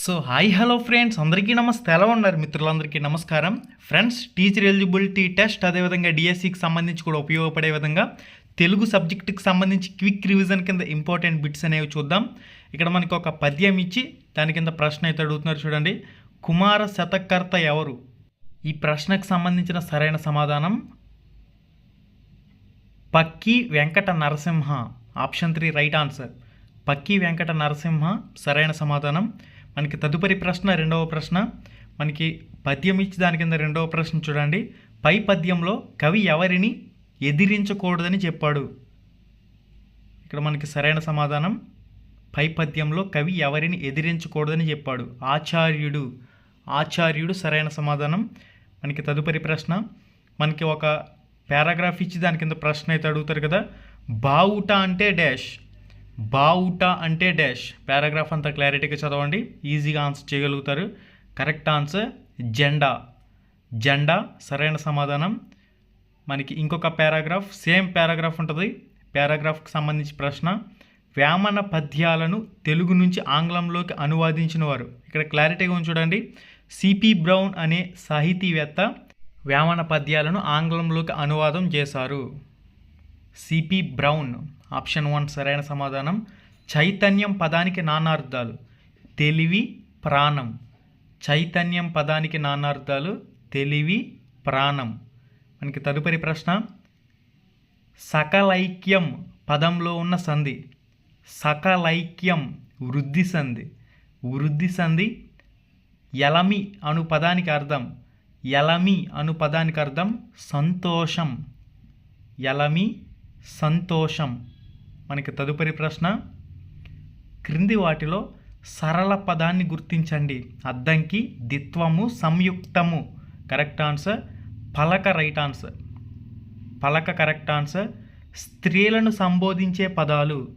So hi hello friends అందరికీ నమస్తే. ఎలా ఉన్నారు మిత్రులందరికీ? నమస్కారం. ఫ్రెండ్స్ టీచర్ ఎలిజిబిలిటీ టెస్ట్ అదేవిధంగా డిఎస్సికి సంబంధించి కూడా ఉపయోగపడే విధంగా తెలుగు సబ్జెక్టుకి సంబంధించి క్విక్ రివిజన్ కింద ఇంపార్టెంట్ బిట్స్ అనేవి చూద్దాం. ఇక్కడ మనకి ఒక పద్యం ఇచ్చి దాని కింద ప్రశ్న అయితే అడుగుతున్నారు చూడండి. కుమార శతకర్త ఎవరు? ఈ ప్రశ్నకు సంబంధించిన సరైన సమాధానం. Pakki Venkata Narasimha. Option three right answer Pakki Venkata Narasimha సరైన సమాధానం. మనకి తదుపరి ప్రశ్న రెండవ ప్రశ్న. మనకి పద్యం ఇచ్చి దాని కింద రెండవ ప్రశ్న చూడండి. పై పద్యంలో కవి ఎవరిని ఎదిరించకూడదని చెప్పాడు? ఇక్కడ మనకి సరైన సమాధానం. పై పద్యంలో కవి ఎవరిని ఎదిరించకూడదని చెప్పాడు? ఆచార్యుడు. ఆచార్యుడు సరైన సమాధానం. మనకి తదుపరి ప్రశ్న. మనకి ఒక పారాగ్రాఫ్ ఇచ్చి దాని కింద ప్రశ్న అయితే అడుగుతారు కదా. బావుట అంటే డాష్. బావుట అంటే డాష్. పారాగ్రాఫ్ అంతా క్లారిటీగా చదవండి. ఈజీగా ఆన్సర్ చేయగలుగుతారు. కరెక్ట్ ఆన్సర్ జెండా. జెండా సరైన సమాధానం. మనకి ఇంకొక పారాగ్రాఫ్ సేమ్ పారాగ్రాఫ్ ఉంటుంది. పారాగ్రాఫ్కి సంబంధించి ప్రశ్న. వేమన పద్యాలను తెలుగు నుంచి ఆంగ్లంలోకి అనువాదించిన వారు. ఇక్కడ క్లారిటీగా ఉంది సిపి బ్రౌన్ అనే సాహితీవేత్త వేమన పద్యాలను ఆంగ్లంలోకి అనువాదం చేశారు. సిపి బ్రౌన్ ఆప్షన్ వన్ సరైన సమాధానం. చైతన్యం పదానికి నానార్థాలు. తెలివి ప్రాణం. చైతన్యం పదానికి నానార్థాలు తెలివి ప్రాణం. మనకి తదుపరి ప్రశ్న. సకలైక్యం పదంలో ఉన్న సంధి. సకలైక్యం వృద్ధి సంధి. వృద్ధి సంధి ఎలమి అను పదానికి అర్థం. ఎలమి అను పదానికి అర్థం సంతోషం. ఎలమి సంతోషం. మనకి తదుపరి ప్రశ్న. క్రింది వాటిలో సరళ పదాన్ని గుర్తించండి. అద్దంకి దిత్వము సంయుక్తము. కరెక్ట్ ఆన్సర్ పలక రైట్ ఆన్సర్. పలక కరెక్ట్ ఆన్సర్ స్త్రీలను సంబోధించే పదాలు.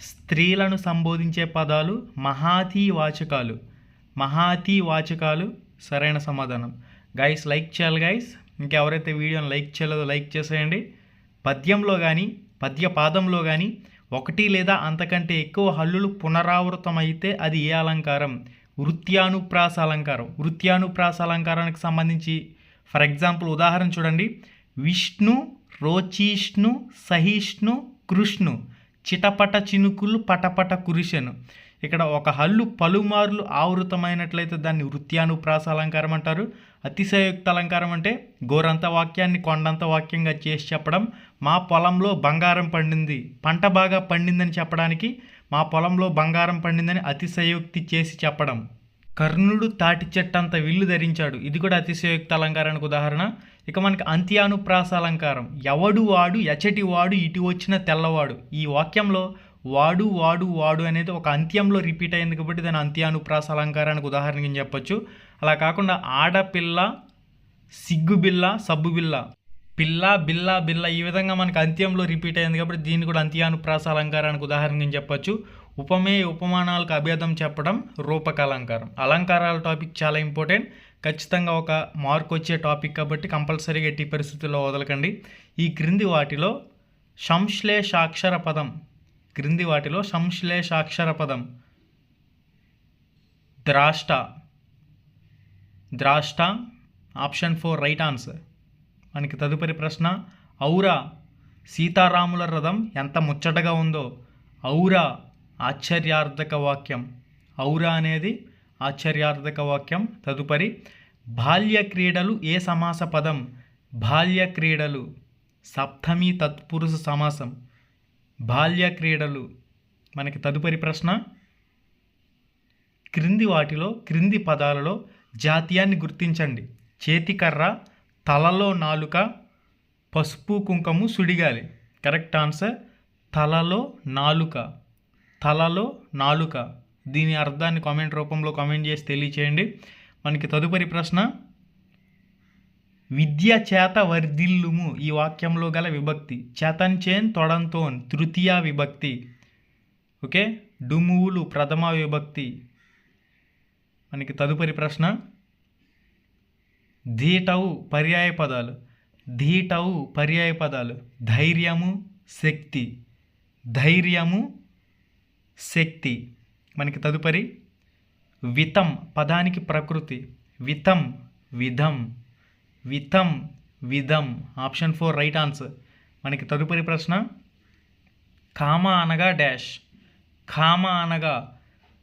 స్త్రీలను సంబోధించే పదాలు మహాతీ వాచకాలు. మహాతీ వాచకాలు సరైన సమాధానం. గైస్ లైక్ చేయాలి గైస్ ఇంకెవరైతే వీడియోని లైక్ చేయలేదో లైక్ చేసేయండి. పద్యంలో కానీ పద్య పాదంలో కానీ ఒకటి లేదా అంతకంటే ఎక్కువ హల్లులు పునరావృతమైతే అది ఏ అలంకారం? వృత్యానుప్రాస అలంకారం. వృత్యానుప్రాస అలంకారానికి సంబంధించి ఫర్ ఎగ్జాంపుల్ ఉదాహరణ చూడండి. విష్ణు రోచిష్ణు సహిష్ణు కృష్ణు. చిటపట చినుకులు పటపట కురిసెను ఇక్కడ ఒక హల్లు పలుమార్లు ఆవృతమైనట్లయితే దాన్ని వృత్యానుప్రాస అలంకారం అంటారు. అతిశయోక్త అలంకారం అంటే గోరంత వాక్యాన్ని కొండంత వాక్యంగా చేసి చెప్పడం. మా పొలంలో బంగారం పండింది పంట బాగా పండిందని చెప్పడానికి మా పొలంలో బంగారం పండిందని అతిశయోక్తి చేసి చెప్పడం. కర్ణుడు తాటి చెట్టంత విల్లు ధరించాడు. ఇది కూడా అతిశయోక్త అలంకారానికి ఉదాహరణ. ఇక మనకి అంత్యానుప్రాస అలంకారం. ఎవడు వాడు ఎచటి వాడు ఇటు వచ్చిన తెల్లవాడు. ఈ వాక్యంలో వాడు వాడు వాడు అనేది ఒక అంత్యంలో రిపీట్ అయింది కాబట్టి దాని అంత్యానుప్రాస అలంకారానికి ఉదాహరణ చెప్పొచ్చు. అలా కాకుండా ఆడపిల్ల సిగ్గుబిల్ల సబ్బుబిల్ల పిల్ల బిల్ల బిల్ల ఈ విధంగా మనకి అంత్యంలో రిపీట్ అయింది కాబట్టి దీన్ని కూడా అంత్యానుప్రాస అలంకారానికి ఉదాహరణకి చెప్పొచ్చు. ఉపమేయ ఉపమానాలకు అభేదం చెప్పడం రూపక అలంకారం. అలంకారాల టాపిక్ చాలా ఇంపార్టెంట్ ఖచ్చితంగా ఒక మార్క్ వచ్చే టాపిక్ కాబట్టి కంపల్సరీగా ఎట్టి పరిస్థితుల్లో వదలకండి. ఈ క్రింది వాటిలో సంశ్లేషాక్షర పదం క్రింది వాటిలో సంశ్లేషాక్షర పదం ద్రాష్ట. ద్రాష్ట ఆప్షన్ ఫోర్ రైట్ ఆన్సర్. మనకి తదుపరి ప్రశ్న ఔరా. సీతారాముల రథం ఎంత ముచ్చటగా ఉందో. ఔరా ఆశ్చర్యార్థక వాక్యం. ఔరా అనేది ఆశ్చర్యార్థక వాక్యం. తదుపరి బాల్య క్రీడలు ఏ సమాస పదం? బాల్య క్రీడలు. సప్తమి తత్పురుష సమాసం. బాల్య క్రీడలు మనకి తదుపరి ప్రశ్న. క్రింది వాటిలో క్రింది పదాలలో జాతీయాన్ని గుర్తించండి. చేతికర్ర తలలో నాలుక పసుపు కుంకుమ సుడిగాలి. కరెక్ట్ ఆన్సర్ తలలో నాలుక. తలలో నాలుక. దీని అర్థాన్ని కామెంట్ రూపంలో కామెంట్ చేసి తెలియచేయండి. మనకి తదుపరి ప్రశ్న విద్య చేత వర్ధిల్లుము ఈ వాక్యంలో గల విభక్తి. చేతన్చేన్ తొడంతోన్ తృతీయ విభక్తి. ఓకే? డుమువులు ప్రథమ విభక్తి. మనకి తదుపరి ప్రశ్న. ధీటవు పర్యాయ పదాలు. ధీటవు పర్యాయ పదాలు. ధైర్యము శక్తి. ధైర్యము శక్తి. మనకి తదుపరి. వితం పదానికి ప్రకృతి. వితం విధం. వితం విధం ఆప్షన్ ఫోర్ రైట్ ఆన్సర్ మనకి తదుపరి ప్రశ్న కామ అనగా డాష్. కామ అనగా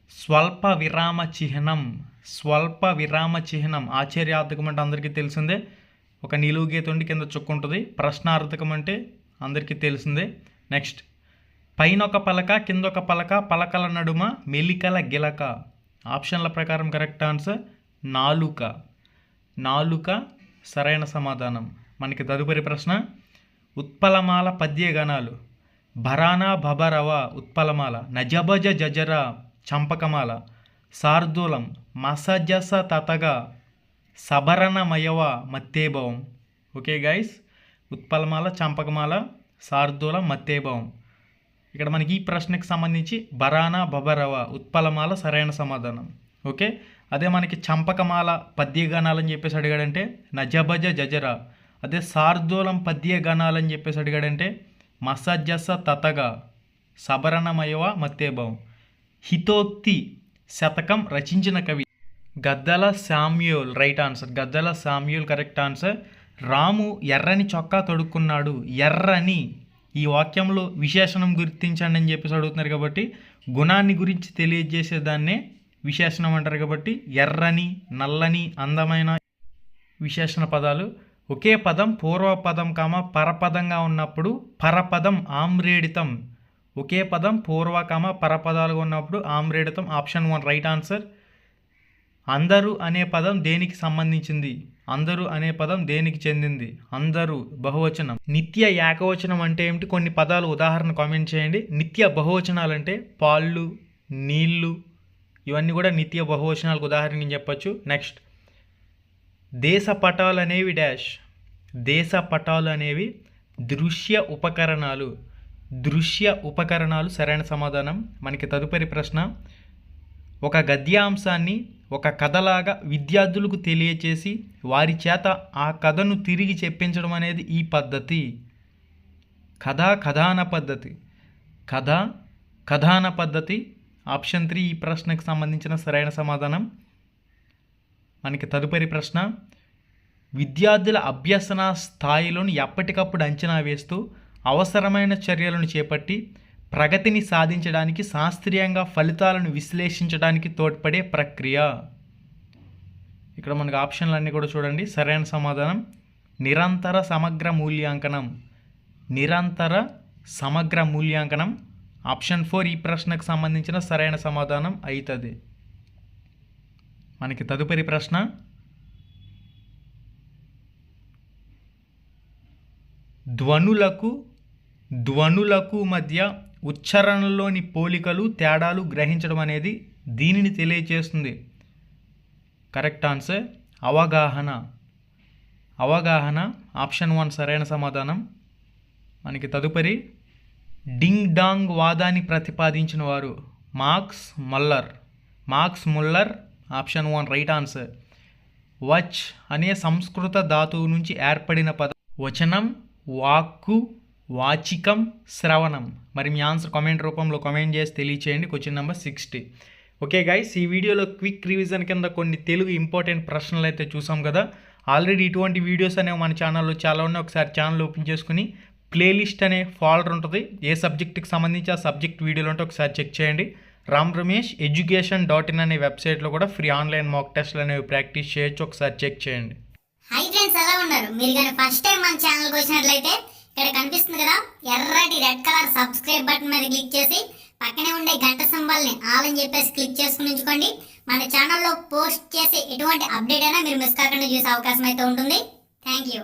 స్వల్ప విరామ చిహ్నం. స్వల్ప విరామ చిహ్నం. ఆశ్చర్యార్థకం అంటే అందరికీ తెలిసిందే. ఒక నిలువు గీత ఉండి కింద చుక్కుంటుంది. ప్రశ్నార్థకం అంటే అందరికీ తెలిసిందే. నెక్స్ట్ పైన ఒక పలక కింద ఒక పలక పలకల నడుమ మెలికల గిలక. ఆప్షన్ల ప్రకారం కరెక్ట్ ఆన్సర్ నాలుక. నాలుక సరైన సమాధానం. మనకి తదుపరి ప్రశ్న ఉత్పలమాల పద్య గణాలు. భరానా భబరవ ఉత్పలమాల నజబజ జజర చంపకమాల సార్దూలం మసజస తతగా సబరణమయవ మత్తేభవం. Okay guys? ఉత్పలమాల చంపకమాల సార్దూల మత్తేభవం. ఇక్కడ మనకి ఈ ప్రశ్నకి సంబంధించి బరానా బబరవ ఉత్పలమాల సరైన సమాధానం. ఓకే? అదే మనకి చంపకమాల పద్యగణాలని చెప్పేసి అడిగాడంటే నజబజ జజర. అదే శార్దూలం పద్యగణాలని చెప్పేసి అడిగాడంటే మసజస తతగా సబరణమయవ మత్తేభవం హితోక్తి శతకం రచించిన కవి. Gaddala Samuel right answer. Gaddala Samuel correct answer. Ramu ఎర్రని చొక్కా తొడుక్కున్నాడు. ఎర్రని. ఈ వాక్యంలో విశేషణం గుర్తించండి అని చెప్పేసి అడుగుతున్నారు కాబట్టి గుణాన్ని గురించి తెలియజేసేదాన్నే విశేషణం అంటారు కాబట్టి ఎర్రని నల్లని అందమైన విశేషణ పదాలు. ఒకే పదం పూర్వపదం కామ పరపదంగా ఉన్నప్పుడు పరపదం ఆమ్రేడితం. ఒకే పదం పూర్వ కామ పరపదాలుగా ఉన్నప్పుడు ఆమ్రేడితం. Option one right answer. అందరూ అనే పదం దేనికి సంబంధించింది? అందరూ అనే పదం దేనికి చెందింది? అందరూ బహువచనం. నిత్య ఏకవచనం అంటే ఏమిటి? కొన్ని పదాలు ఉదాహరణ కామెంట్ చేయండి. నిత్య బహువచనాలు అంటే పాళ్ళు నీళ్ళు ఇవన్నీ కూడా నిత్య బహువచనాలకు ఉదాహరణ చెప్పొచ్చు. నెక్స్ట్ దేశ పటాలు అనేవి డాష్. దేశ పటాలు అనేవి దృశ్య ఉపకరణాలు. దృశ్య ఉపకరణాలు సరైన సమాధానం. మనకి తదుపరి ప్రశ్న. ఒక గద్యాంశాన్ని ఒక కథలాగా విద్యార్థులకు తెలియచేసి వారి చేత ఆ కథను తిరిగి చెప్పించడం అనేది ఈ పద్ధతి. కథా కథాన పద్ధతి. కథ కథాన పద్ధతి. ఆప్షన్ త్రీ ఈ ప్రశ్నకు సంబంధించిన సరైన సమాధానం. మనకి తదుపరి ప్రశ్న విద్యార్థుల అభ్యసన స్థాయిలను ఎప్పటికప్పుడు అంచనా వేస్తూ అవసరమైన చర్యలను చేపట్టి ప్రగతిని సాధించడానికి శాస్త్రీయంగా ఫలితాలను విశ్లేషించడానికి తోడ్పడే ప్రక్రియ. ఇక్కడ మనకు ఆప్షన్లు అన్నీ కూడా చూడండి. సరైన సమాధానం నిరంతర సమగ్ర మూల్యాంకనం. నిరంతర సమగ్ర మూల్యాంకనం. ఆప్షన్ ఫోర్ ఈ ప్రశ్నకు సంబంధించిన సరైన సమాధానం అవుతుంది మనకి తదుపరి ప్రశ్న. ధ్వనులకు ధ్వనులకు మధ్య ఉచ్చారణలోని పోలికలు తేడాలు గ్రహించడం అనేది దీనిని తెలియజేస్తుంది కరెక్ట్ ఆన్సర్ అవగాహన. అవగాహన ఆప్షన్ వన్ సరైన సమాధానం. మనకి తదుపరి డింగ్ డాంగ్ వాదాన్ని ప్రతిపాదించిన వారు Max Muller. Max Muller option one right answer. వచ్ అనే సంస్కృత ధాతువు నుంచి ఏర్పడిన పదం వచనం వాక్కు వాచికం శ్రవణం. మరి మీ ఆన్సర్ కామెంట్ రూపంలో కామెంట్ చేసి తెలియచేయండి. Question number sixty. Okay guys ఈ వీడియోలో క్విక్ రివిజన్ కింద కొన్ని తెలుగు ఇంపార్టెంట్ ప్రశ్నలు అయితే చూసాం కదా. ఆల్రెడీ ఇటువంటి వీడియోస్ అనేవి మన ఛానల్లో చాలా ఉన్నాయి. ఒకసారి ఛానల్ ఓపెన్ చేసుకుని ప్లేలిస్ట్ అనే ఫాల్డర్ ఉంటుంది. ఏ సబ్జెక్ట్కి సంబంధించి ఆ సబ్జెక్ట్ వీడియోలు ఉంటే ఒకసారి చెక్ చేయండి. Ram Ramesh education dot in అనే వెబ్సైట్లో కూడా ఫ్రీ ఆన్లైన్ మాక్ టెస్ట్లు అనేవి ప్రాక్టీస్ చేయొచ్చు. ఒకసారి చెక్ చేయండి. హై ఫ్రెండ్స్ ఎలా ఉన్నారు? మీరు కానీ ఫస్ట్ టైం మన ఛానల్కి వచ్చినట్లయితే ఇక్కడ కనిపిస్తుంది కదా ఎర్రటి రెడ్ కలర్ సబ్స్క్రైబ్ బటన్ మీద క్లిక్ చేసి పక్కనే ఉండే గంట సింబల్ని ఆల్ అని చెప్పేసి క్లిక్ చేసుకుని ఉంచుకోండి. మన ఛానల్లో పోస్ట్ చేసే ఎటువంటి అప్డేట్ అయినా మీరు మిస్ కాకుండా చూసే అవకాశం అయితే ఉంటుంది. Thank you.